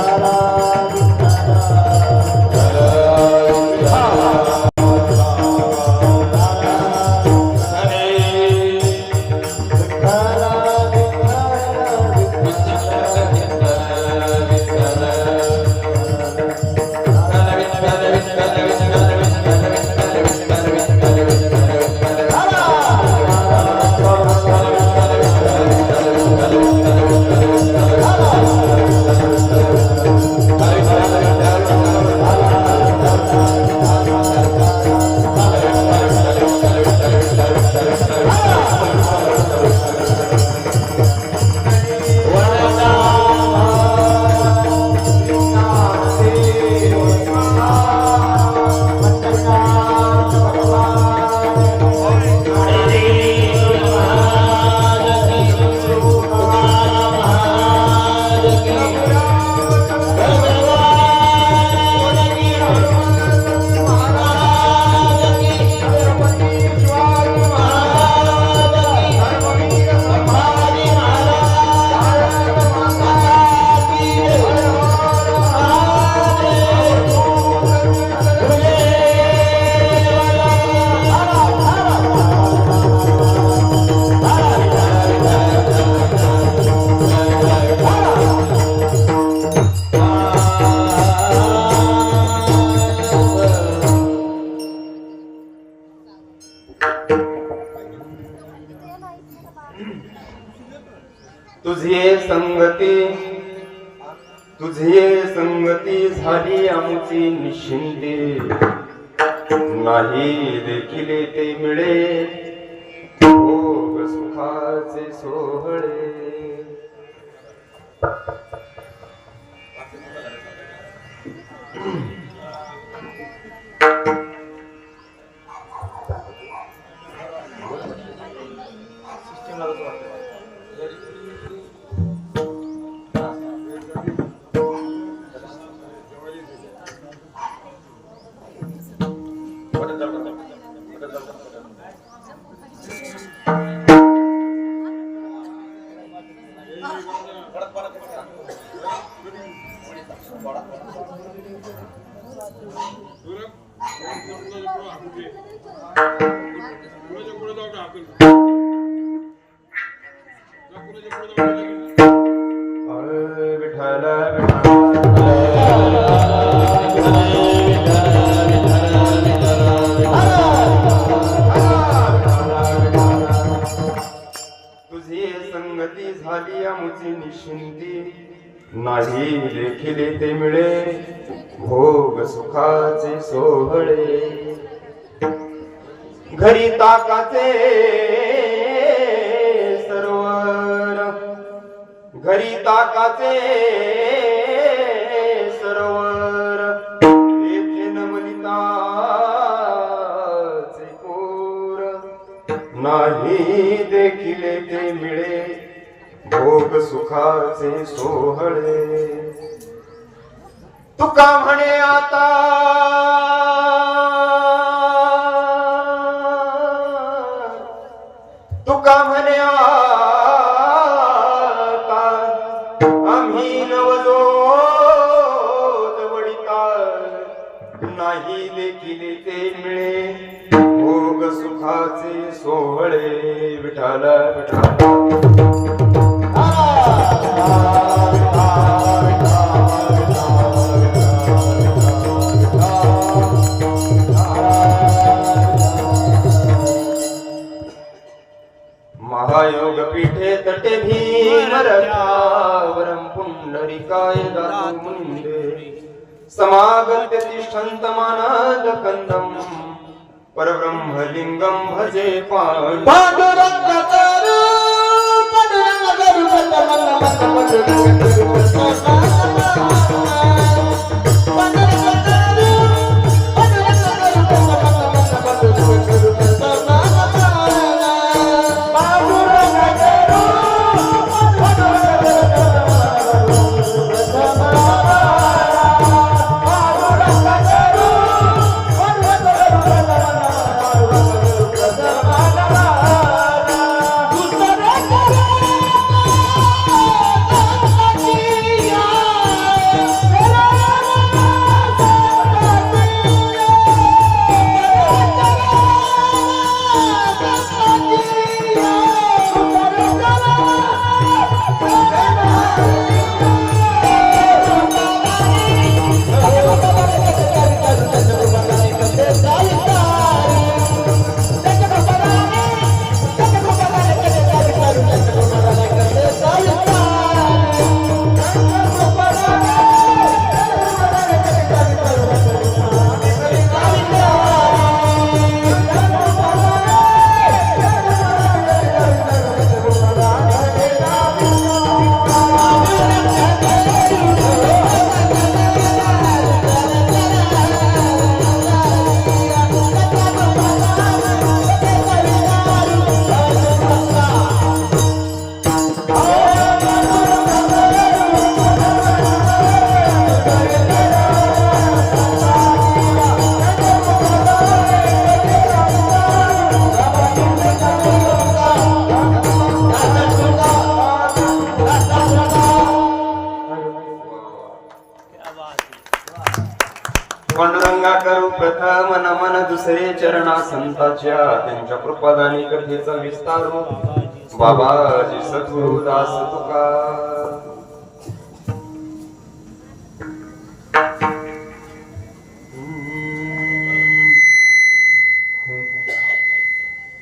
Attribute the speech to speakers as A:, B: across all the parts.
A: तुझे আপনারা তো রাখতে পারেন झाली आमची निश्चिंती नाही देखील ते मिळे। भोग सुखाचे सोहळे। घरी ताकाचे सरोवर। घरी ताकाचे सरोवर। येथे नमनिताचे कोर। नाही देखील ते मिळे। भोग सुखाचे सोहळे. तुका म्हणे आता तुका म्हणे आता आम्ही नवजो वडिता नाही देखील ते मिळे. भोग सुखाचे सोहळे विठाला विठाला समागत्य तिष्ठन्तमाना लकन्दम् परब्रह्म लिङ्गम् भजे
B: संतांच्या त्यांच्या कृपादानी कथेचा विस्तार हो. बाबाजी सद्गुरुदास तुका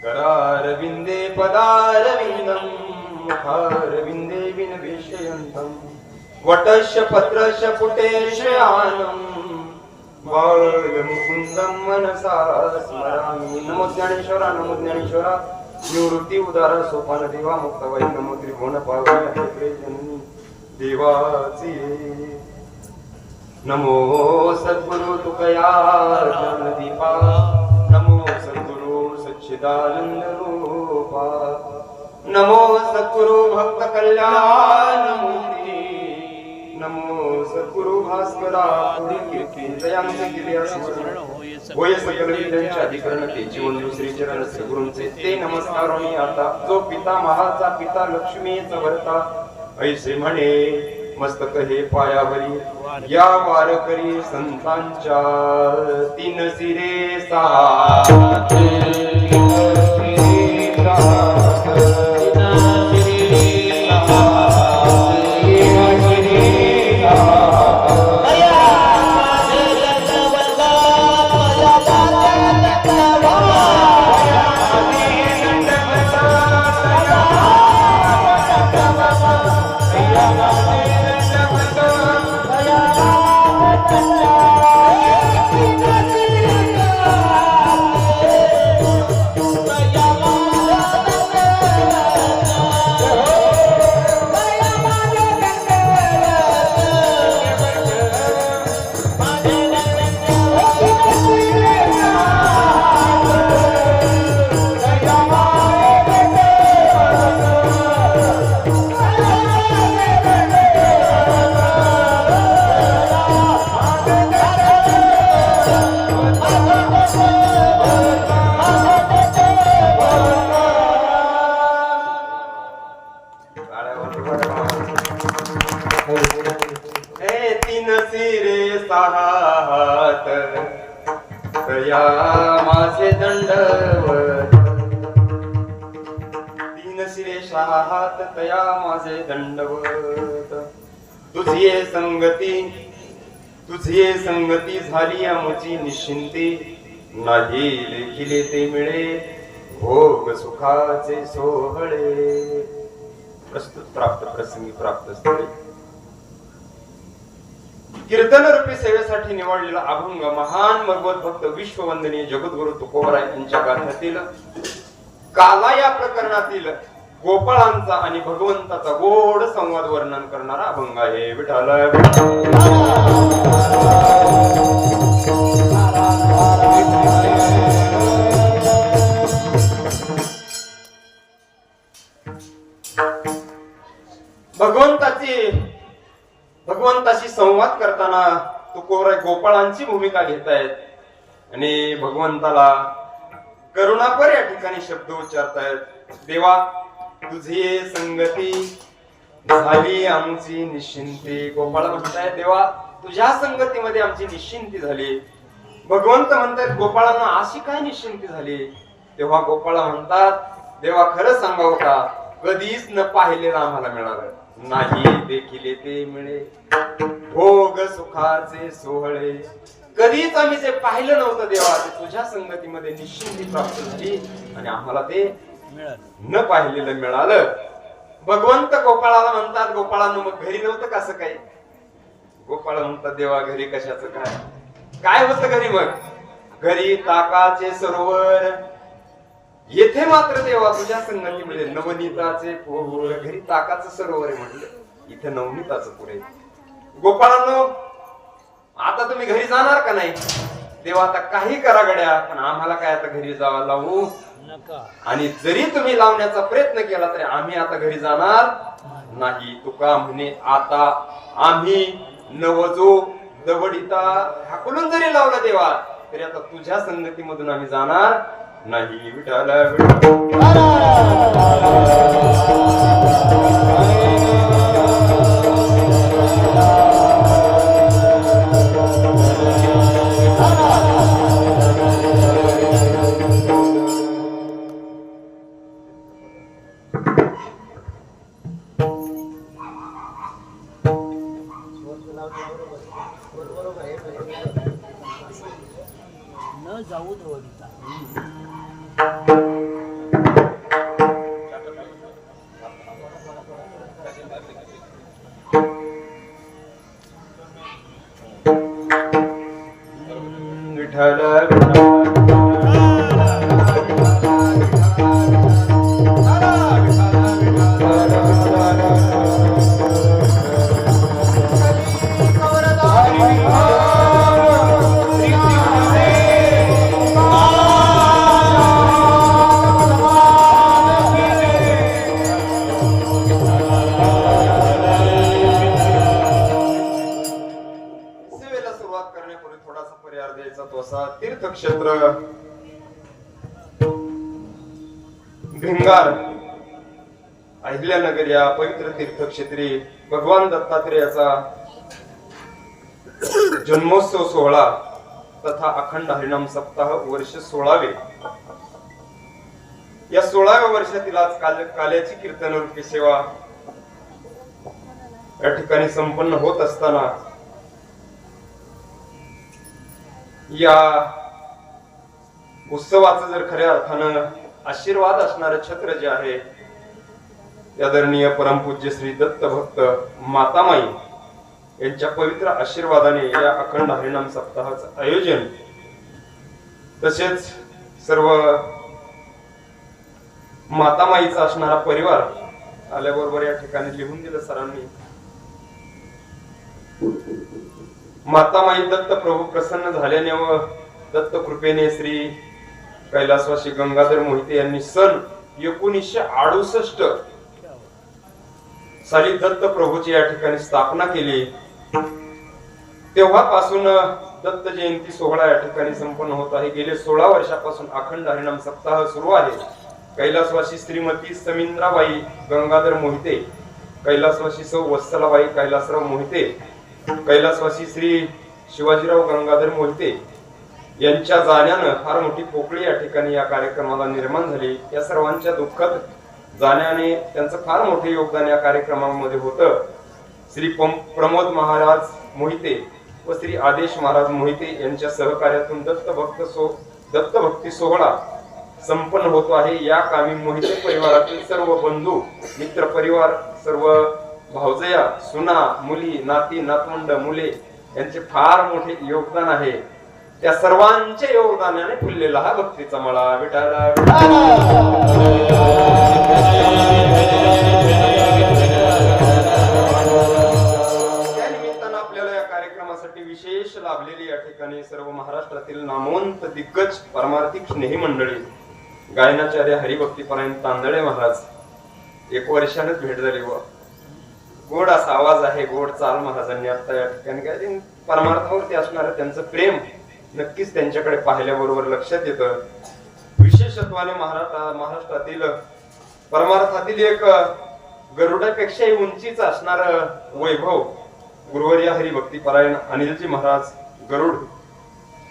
B: करारविंदे करारविन्दे पदारविन्दं विनवेशयंतम वटश पत्रश पत्रस्य पुटेशयानम् मनसा स्मरामि। नमो ज्ञानेश्वरा नमो ज्ञानेश्वरा। निवृत्ती उदार सोपान देवा मुक्तवाई नमो त्रिभुवन जननी देवाची। नमो सद्गुरु तुकया दीपा। नमो सद्गुरु सच्चिदानंद रूपा। नमो सद्गुरु भक्त कल्याण। नमो सद्गुरु भास्करा केले होय सकल विद्यांचे अधिकरण ते जीवन दुसरी चरण सद्गुरूंचे ते नमस्कार मी आता। जो पिता महाचा पिता लक्ष्मीचा वरता ऐसे म्हणे मस्तक हे पायावरी या वारकरी संतांच्या तीन सिरे सहा तुझी संगती तुझी संगती झाली आमची निश्चिंती. नाही लेखिले ते मिळे भोग सुखाचे सोहळे. प्रस्तुत प्राप्त प्रसंगी प्राप्त स्थळे. कीर्तन रूपी सेवेसाठी निवडलेला अभंग महान भगवत भक्त विश्ववंदनीय जगद्गुरु तुकोबराय यांच्या गाथातील काला या प्रकरणातील गोपाळांचा आणि भगवंताचा गोड संवाद वर्णन करणारा अभंग आहे. भगवंताची भगवंताशी संवाद करताना तुकोबराय गोपाळांची भूमिका घेत आहेत. आणि भगवंताला करुणापर या ठिकाणी शब्द उच्चारतायत. देवा तुझी संगती झाली आमची निश्चिंती. गोपाळा म्हणताय देवा तुझ्या संगतीमध्ये आमची निश्चिंती झाली. भगवंत म्हणतात गोपाळांना अशी काय निश्चिंती झाली? तेव्हा गोपाळा म्हणतात देवा खरं सांगावं हो का? कधीच न पाहिलेलं आम्हाला मिळालं. नाही देखील ते मिळे. भोग सुखाचे सोहळे. कधीच आम्ही जे पाहिलं नव्हतं देवा ते तुझ्या संगतीमध्ये निश्चिंती प्राप्त झाली आणि आम्हाला ते न पाहिलेलं मिळालं. भगवंत गोपाळाला म्हणतात गोपाळानं मग घरी नव्हतं कसं काही? गोपाळ म्हणतात देवा घरी कशाचं काय? काय होत घरी मग? घरी ताकाचे सरोवर. येथे मात्र देवा तुझ्या संगतीमध्ये नवनीताचे घरी ताकाचं सरोवर आहे म्हटलं. इथे नवनीताचं पुढे गोपाळांनो आता तुम्ही घरी जाणार का नाही? देवा आता काही करा गड्या पण आम्हाला काय आता घरी जावं लावू? आणि जरी तुम्ही लावण्याचा प्रयत्न केला तरी आम्ही आता घरी जाणार नाही. तुका म्हणे आता आम्ही नवजो दवडिता हाकलून जरी लावला देवा तरी आता तुझ्या संगतीमधून आम्ही जाणार नाही. विठाला विठ्ठल.
A: जाऊ धवडीचा
B: तीर्थक्षेत्र भिंगार अहिल्यानगर या पवित्र तीर्थक्षेत्री भगवान दत्तात्रेयाचा जन्मोत्सव सोहळा तथा अखंड हरिणाम सप्ताह वर्ष सोळावे. या सोळाव्या वर्षातील आज काल काल्याची कीर्तन रूपी सेवा या ठिकाणी संपन्न होत असताना या उत्सवाचं जर खऱ्या अर्थानं आशीर्वाद असणारं छत्र जे आहे आदरणीय परमपूज्य श्री दत्त भक्त मातामाई यांच्या पवित्र आशीर्वादाने या अखंड हरिणाम सप्ताहाचं आयोजन तसेच सर्व मातामाईचा असणारा परिवार आल्याबरोबर या ठिकाणी लिहून दिलं सरांनी. मातामाई दत्त प्रभू प्रसन्न झाल्याने व दत्त कृपेने श्री कैलासवासी गंगाधर मोहिते यांनी सन एकोणीसशे अडुसष्ट साली दत्त प्रभूची या ठिकाणी स्थापना केली. तेव्हापासून दत्त जयंती सोहळा या ठिकाणी संपन्न होत आहे. गेले सोळा वर्षापासून अखंड हरिणाम सप्ताह सुरू आहे. कैलासवासी श्रीमती समिंद्राबाई गंगाधर मोहिते कैलासवासी सौ वत्सलाबाई कैलासराव मोहिते कैलासवासी श्री शिवाजीराव गंगाधर मोहिते यांच्या जाण्यानं फार मोठी पोकळी या ठिकाणी या कार्यक्रमाला निर्माण झाली. या सर्वांच्या दुःखात जाण्याने त्यांचं फार मोठे योगदान या कार्यक्रमामध्ये होतं. श्री प्रमोद महाराज मोहिते व श्री आदेश महाराज मोहिते यांच्या सहकार्यातून दत्त भक्त सो दत्त भक्ती सोहळा संपन्न होतो आहे. या कामी मोहिते परिवारातील सर्व बंधू मित्र परिवार सर्व भावजया सुना मुली नाती नातवंड मुले यांचे फार मोठे योगदान आहे. त्या सर्वांच्या योगदानाने फुललेला हा भक्तीचा मळा. विठाला त्या निमित्तानं आपल्याला या कार्यक्रमासाठी विशेष लाभलेली या ठिकाणी सर्व महाराष्ट्रातील नामवंत दिग्गज परमार्थिक स्नेही मंडळी गायनाचार्य हरिभक्तीपरायण तांदळे महाराज एक वर्षानेच भेट झाली व गोड असा आवाज आहे गोड चाल महाराजांनी. आता या ठिकाणी काय परमार्थावरती असणारं त्यांचं प्रेम नक्कीच त्यांच्याकडे पाहिल्याबरोबर लक्षात येतं. विशेषत्वाने महाराष्ट्र महाराष्ट्रातील परमार्थातील एक गरुडापेक्षाही उंचीच असणार वैभव गुरुवर्य हरिभक्ती परायण अनिलजी महाराज गरुड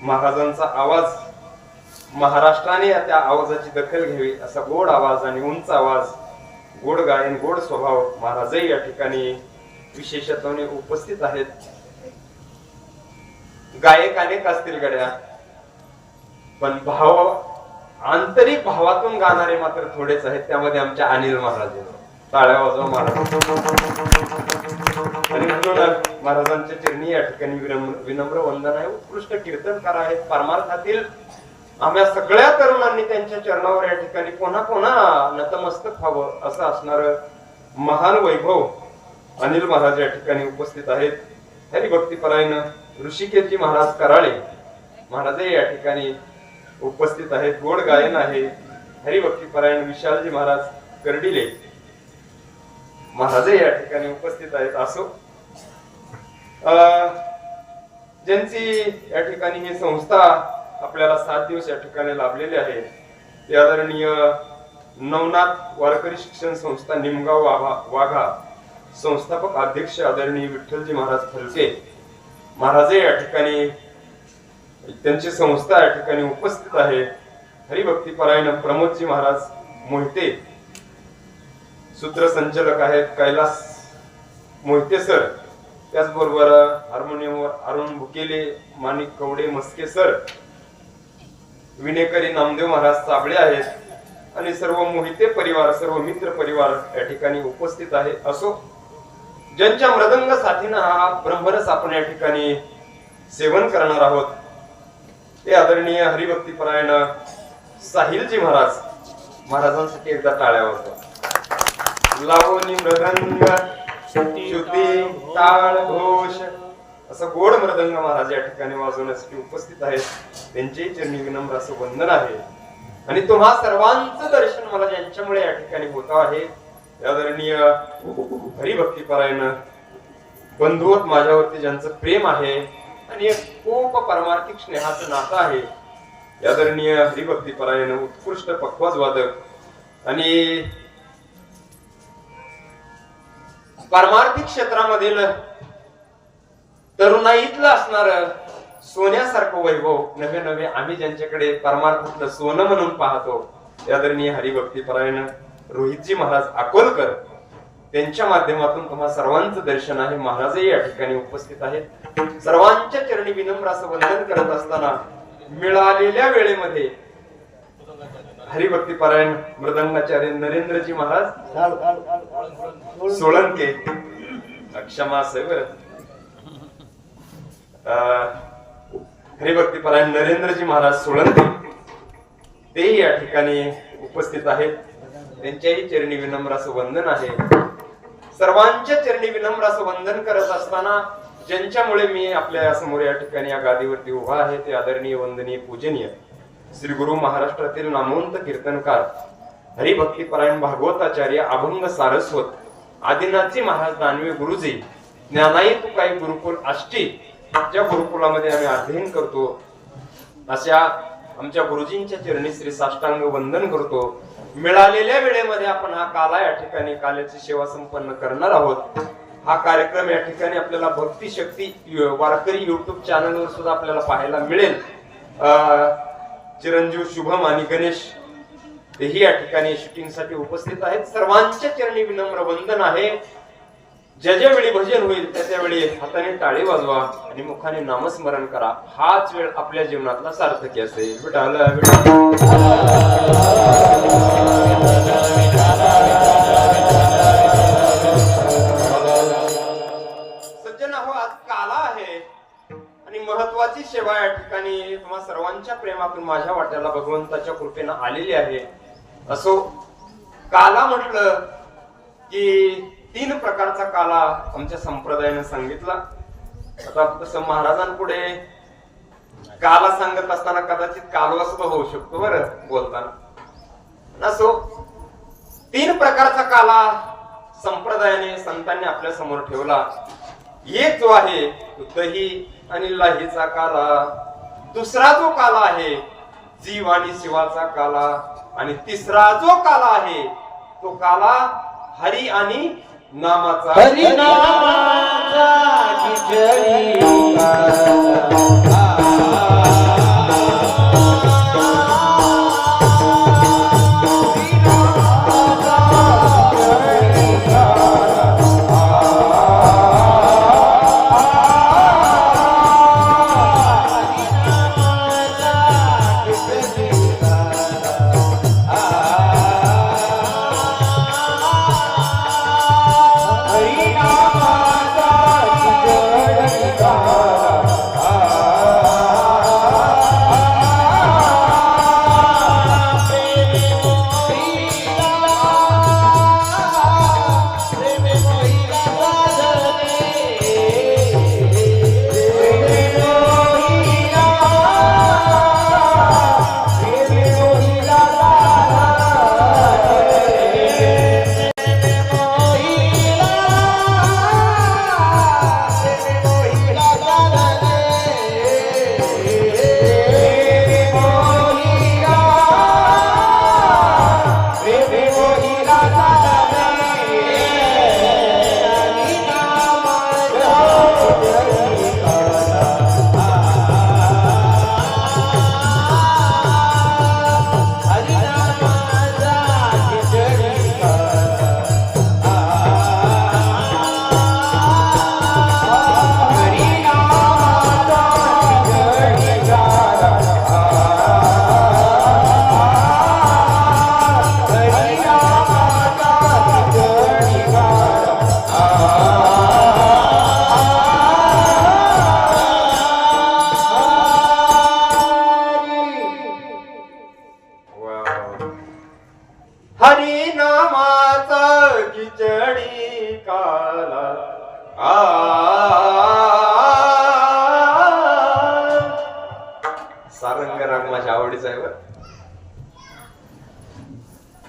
B: महाराजांचा आवाज महाराष्ट्राने त्या आवाजाची दखल घ्यावी असा गोड आवाज आणि उंच आवाज गोड गायन गोड स्वभाव महाराजही या ठिकाणी विशेषत्वाने उपस्थित आहेत. गायक अनेक असतील गड्या. पण भाव आंतरिक भावातून गाणारे मात्र थोडेच आहेत. त्यामध्ये आमच्या अनिल महाराज आहेत. टाळ्या वाजवा महाराज. आणि महाराजांच्या चिरणी या ठिकाणी विनम्र विनम्र वंदन आहे. उत्कृष्ट कीर्तनकार आहेत. परमार्थातील आम्हा सगळ्या तरुणांनी त्यांच्या चरणावर या ठिकाणी पुन्हा पुन्हा नतमस्तक व्हावं असं असणार महान वैभव अनिल महाराज या ठिकाणी उपस्थित आहेत. हरिभक्तीपरायण ऋषिकेशजी महाराज कराळे महाराजही या ठिकाणी उपस्थित आहेत. गोड गायन आहे. हरिभक्तीपरायण विशालजी महाराज कर्डिले महाराजही या ठिकाणी उपस्थित आहेत असो. अं, ज्यांची या ठिकाणी ही संस्था आपल्याला सात दिवस या ठिकाणी लाभलेली आहे ते आदरणीय नवनाथ वारकरी शिक्षण संस्था निमगाव वाघा वाघा संस्थापक अध्यक्ष आदरणीय विठ्ठलजी महाराज फलके महाराज या ठिकाणी त्यांची संस्था या ठिकाणी उपस्थित आहे. हरिभक्तीपरायण प्रमोदजी महाराज मोहिते. सूत्रसंचालक आहेत कैलास मोहिते सर. त्याचबरोबर हार्मोनियमवर अरुण भुकेले माणिक कवडे मस्के सर. विनेकरी नामदेव महाराज साबळे आहेत. आणि सर्व मोहिते परिवार सर्व मित्र परिवार या ठिकाणी उपस्थित आहे. असो ज्यांच्या मृदंग साथीनं हा ब्रह्मरस आपण या ठिकाणी सेवन करणार आहोत ते आदरणीय हरिभक्तीपरायण साहिलजी महाराज महाराजांसाठी एकदा टाळ्या वाजवा लावणी मृदंग श्रुती टाळ घोष. असं गोड मृदंग महाराज या ठिकाणी वाजवण्यासाठी उपस्थित आहेत. त्यांचेही चरणी विनम्र असं वंदन आहे. आणि तुम्हा सर्वांचं दर्शन मला ज्यांच्यामुळे या ठिकाणी होत आहे. आदरणीय हरिभक्तीपरायण बंधुवत माझ्यावरती ज्यांचं प्रेम आहे आणि एक खूप परमार्थिक स्नेहाचं नातं आहे आदरणीय हरिभक्तीपरायण उत्कृष्ट पक्वाज वादक आणि परमार्थिक क्षेत्रामधील तरुणाईतलं असणार सोन्यासारखं वैभव. नवे नवे आम्ही ज्यांच्याकडे परमार्थातलं सोनं म्हणून पाहतो ते आदरणीय हरिभक्तीपरायण रोहितजी महाराज अकोलकर त्यांच्या माध्यमातून तुम्हा सर्वांचं दर्शन आहे. महाराजही या ठिकाणी उपस्थित आहेत. सर्वांच्या चरणी विनम्र असं वंदन करत असताना मिळालेल्या वेळेमध्ये हरिभक्तीपरायण मृदंगाचार्य नरेंद्रजी महाराज सोळंके क्षमा सैवर हरिभक्तीपरायण नरेंद्रजी महाराज सोळंके तेही या ठिकाणी उपस्थित आहेत. त्यांच्याही चरणी विनम्र असं वंदन आहे. सर्वांच्या चरणी विनम्र असं वंदन करत असताना ज्यांच्यामुळे मी आपल्यासमोर या ठिकाणी या गादीवरती उभा आहे ते आदरणीय वंदनीय पूजनीय श्री गुरु महाराष्ट्रातील नामवंत कीर्तनकार हरिभक्तीपरायण भागवताचार्य अभंग सारस्वत आदिनाथजी महाराज दानवे गुरुजी ज्ञानाई तुकाई गुरुकुल आष्टी ज्या गुरुकुलामध्ये आम्ही अध्ययन करतो. अशा आमच्या गुरुजींच्या चरणी श्री साष्टांग वंदन करतो. मिळालेल्या वेळेमध्ये आपण हा काला या ठिकाणी काल्याची सेवा संपन्न करणार आहोत. हा कार्यक्रम या ठिकाणी आपल्याला भक्ती शक्ती वारकरी युट्यूब चॅनलवर सुद्धा आपल्याला पाहायला मिळेल. अं, चिरंजीव शुभम आणि गणेश तेही या ठिकाणी शूटिंगसाठी उपस्थित आहेत. सर्वांच्या चरणी विनम्र वंदन आहे. ज्या ज्या वेळी भजन होईल त्या त्या वेळी हाताने टाळी वाजवा आणि मुखाने नामस्मरण करा. हाच वेळ आपल्या जीवनातला सार्थकी असेल. विठाल विठाल हो आज काला आहे आणि महत्वाची सेवा या ठिकाणी तुम्हा सर्वांच्या प्रेमातून माझ्या वाट्याला भगवंताच्या कृपेनं आलेली आहे. असो काला म्हटलं की तीन प्रकारचा काला आमच्या संप्रदायाने सांगितला. आता तसं महाराजांपुढे काला सांगत असताना कदाचित कालवस्त होऊ शकतो बरं बोलताना. असो तीन प्रकारचा काला संप्रदायाने संतांनी आपल्यासमोर ठेवला. एक जो आहे तो दही आणि लाहीचा काला. दुसरा जो काला आहे जीव आणि शिवाचा काला. आणि तिसरा जो काला आहे तो काला हरी आणि नामाचा हरिनाम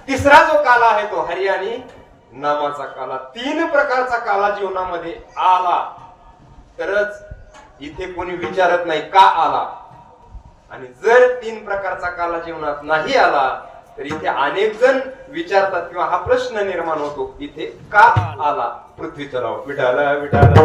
B: तिसरा जो काला आहे तो हरियाणी नामाचा काला. तीन प्रकारचा काला जीवनामध्ये आला. तरच इथे कोणी विचारत नाही का आला? आणि जर तीन प्रकारचा काला जीवनात नाही आला तर इथे अनेक जण विचारतात किंवा हा प्रश्न निर्माण होतो इथे का आला? पृथ्वीचा नाव विठाला विठाला.